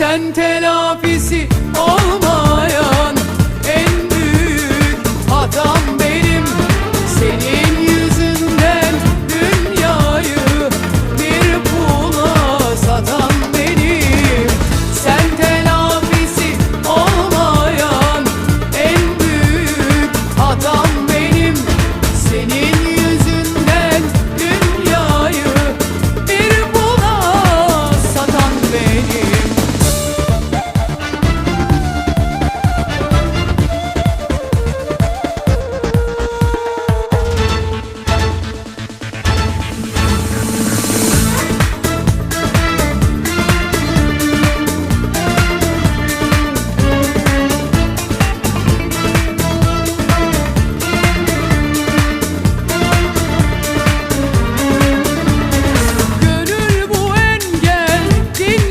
Sen telafisi olmaz